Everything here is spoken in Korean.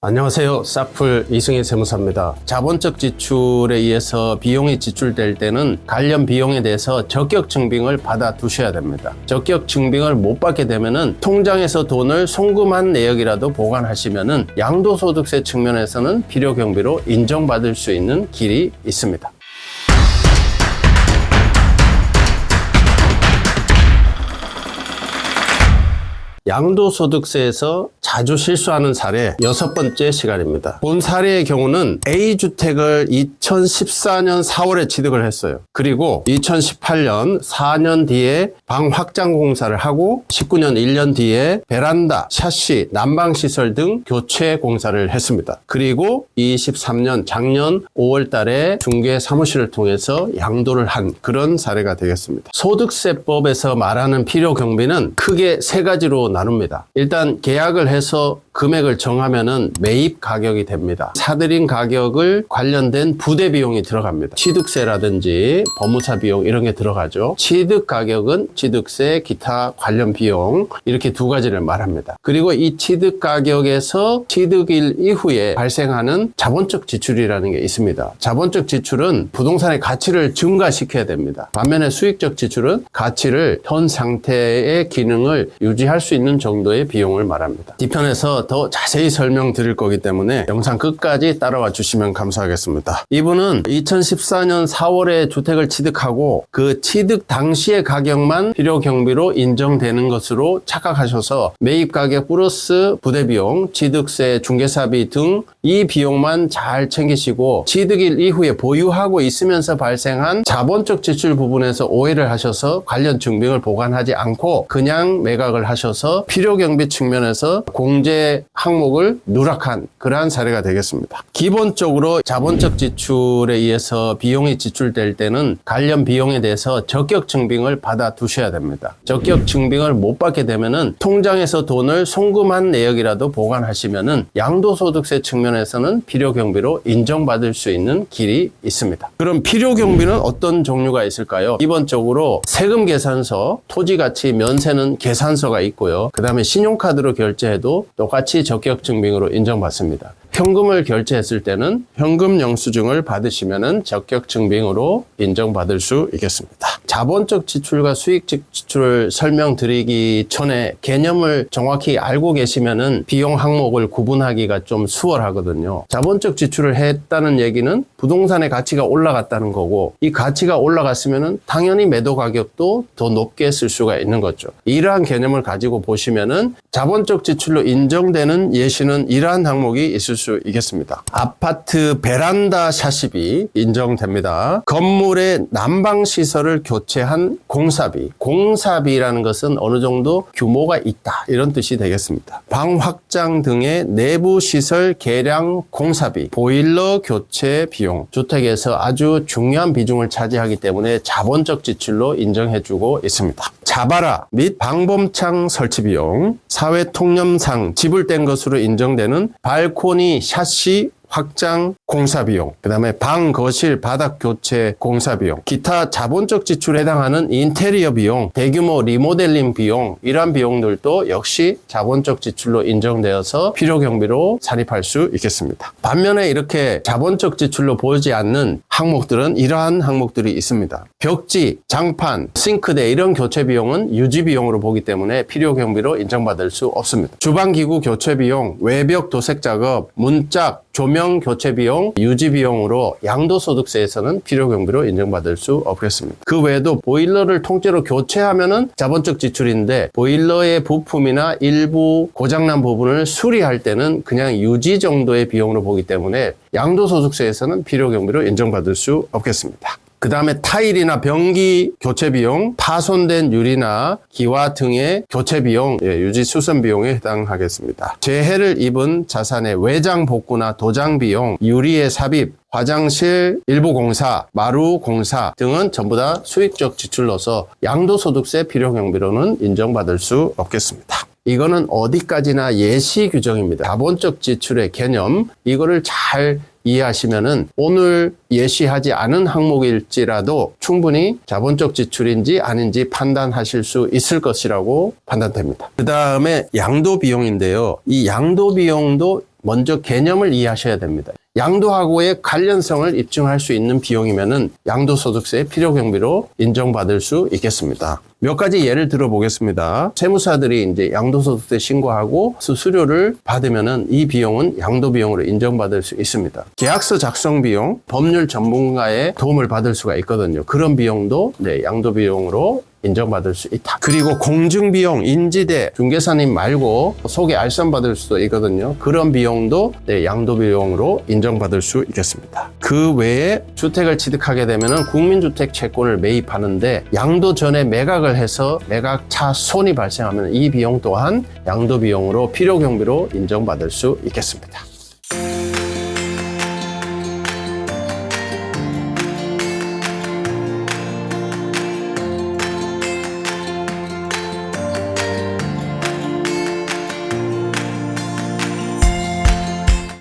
안녕하세요. 사풀 이승희 세무사입니다. 자본적 지출에 의해서 비용이 지출될 때는 관련 비용에 대해서 적격 증빙을 받아 두셔야 됩니다. 적격 증빙을 못 받게 되면은 통장에서 돈을 송금한 내역이라도 보관하시면은 양도소득세 측면에서는 필요 경비로 인정받을 수 있는 길이 있습니다. 양도소득세에서 자주 실수하는 사례 여섯 번째 시간입니다. 본 사례의 경우는 A주택을 2014년 4월에 취득을 했어요. 그리고 2018년 4년 뒤에 방 확장 공사를 하고 19년 1년 뒤에 베란다, 샤시, 난방시설 등 교체 공사를 했습니다. 그리고 23년 작년 5월 달에 중개 사무실을 통해서 양도를 한 그런 사례가 되겠습니다. 소득세법에서 말하는 필요 경비는 크게 세 가지로 나눕니다. 일단 계약을 해서 금액을 정하면은 매입 가격이 됩니다. 사들인 가격을 관련된 부대 비용이 들어갑니다. 취득세라든지 법무사 비용 이런 게 들어가죠. 취득 가격은 취득세, 기타 관련 비용 이렇게 두 가지를 말합니다. 그리고 이 취득 가격에서 취득일 이후에 발생하는 자본적 지출이라는 게 있습니다. 자본적 지출은 부동산의 가치를 증가시켜야 됩니다. 반면에 수익적 지출은 가치를 현 상태의 기능을 유지할 수 있는 정도의 비용을 말합니다. 뒤편에서 더 자세히 설명드릴 거기 때문에 영상 끝까지 따라와 주시면 감사하겠습니다. 이분은 2014년 4월에 주택을 취득하고 그 취득 당시의 가격만 필요 경비로 인정되는 것으로 착각하셔서 매입 가격 플러스 부대 비용, 취득세, 중개사비 등 이 비용만 잘 챙기시고 취득일 이후에 보유하고 있으면서 발생한 자본적 지출 부분에서 오해를 하셔서 관련 증빙을 보관하지 않고 그냥 매각을 하셔서 필요 경비 측면에서 공제 항목을 누락한 그러한 사례가 되겠습니다. 기본적으로 자본적 지출에 의해서 비용이 지출될 때는 관련 비용에 대해서 적격 증빙을 받아 두셔야 됩니다. 적격 증빙을 못 받게 되면은 통장에서 돈을 송금한 내역이라도 보관하시면은 양도소득세 측면에서는 필요 경비로 인정받을 수 있는 길이 있습니다. 그럼 필요 경비는 어떤 종류가 있을까요? 기본적으로 세금 계산서, 토지 가치 면세는 계산서가 있고요. 그 다음에 신용카드로 결제해도 똑같 이 적격 증빙으로 인정받습니다. 현금을 결제했을 때는 현금 영수증을 받으시면은 적격 증빙으로 인정받을 수 있겠습니다. 자본적 지출과 수익적 지출을 설명드리기 전에 개념을 정확히 알고 계시면은 비용 항목을 구분하기가 좀 수월하거든요. 자본적 지출을 했다는 얘기는 부동산의 가치가 올라갔다는 거고 이 가치가 올라갔으면은 당연히 매도 가격도 더 높게 쓸 수가 있는 거죠. 이러한 개념을 가지고 보시면은 자본적 지출로 인정되는 예시는 이러한 항목이 있을 수 있겠습니다. 아파트 베란다 샤시비 인정됩니다. 건물의 난방 시설을 교체한 공사비. 공사비라는 것은 어느 정도 규모가 있다. 이런 뜻이 되겠습니다. 방 확장 등의 내부 시설 개량 공사비, 보일러 교체 비용. 주택에서 아주 중요한 비중을 차지하기 때문에 자본적 지출로 인정해주고 있습니다. 자바라 및 방범창 설치 비용, 사회 통념상 지불된 것으로 인정되는 발코니 샤시 확장 공사 비용, 그 다음에 방, 거실, 바닥 교체 공사 비용, 기타 자본적 지출에 해당하는 인테리어 비용, 대규모 리모델링 비용, 이러한 비용들도 역시 자본적 지출로 인정되어서 필요 경비로 산입할 수 있겠습니다. 반면에 이렇게 자본적 지출로 보이지 않는 항목들은 이러한 항목들이 있습니다. 벽지, 장판, 싱크대 이런 교체 비용은 유지 비용으로 보기 때문에 필요 경비로 인정받을 수 없습니다. 주방 기구 교체 비용, 외벽 도색 작업, 문짝, 조명 교체 비용, 유지 비용으로 양도소득세에서는 필요 경비로 인정받을 수 없겠습니다. 그 외에도 보일러를 통째로 교체하면은 자본적 지출인데 보일러의 부품이나 일부 고장난 부분을 수리할 때는 그냥 유지 정도의 비용으로 보기 때문에 양도소득세에서는 필요 경비로 인정받을 수 없겠습니다. 그 다음에 타일이나 변기 교체 비용, 파손된 유리나 기와 등의 교체 비용, 예, 유지 수선 비용에 해당하겠습니다. 재해를 입은 자산의 외장 복구나 도장 비용, 유리의 삽입, 화장실 일부 공사, 마루 공사 등은 전부 다 수익적 지출로서 양도소득세 필요 경비로는 인정받을 수 없겠습니다. 이거는 어디까지나 예시 규정입니다. 자본적 지출의 개념, 이거를 잘 이해하시면은 오늘 예시하지 않은 항목일지라도 충분히 자본적 지출인지 아닌지 판단하실 수 있을 것이라고 판단됩니다. 그 다음에 양도 비용인데요. 이 양도 비용도 먼저 개념을 이해하셔야 됩니다. 양도하고의 관련성을 입증할 수 있는 비용이면은 양도소득세 필요 경비로 인정받을 수 있겠습니다. 몇 가지 예를 들어 보겠습니다. 세무사들이 이제 양도소득세 신고하고 수수료를 받으면은 이 비용은 양도 비용으로 인정받을 수 있습니다. 계약서 작성 비용, 법률 전문가의 도움을 받을 수가 있거든요. 그런 비용도 네, 양도 비용으로 인정받을 수 있다. 그리고 공증비용, 인지대, 중개사님 말고 소개 알선 받을 수도 있거든요. 그런 비용도 네, 양도비용으로 인정받을 수 있겠습니다. 그 외에 주택을 취득하게 되면 국민주택 채권을 매입하는데 양도 전에 매각을 해서 매각차 손이 발생하면 이 비용 또한 양도비용으로 필요경비로 인정받을 수 있겠습니다.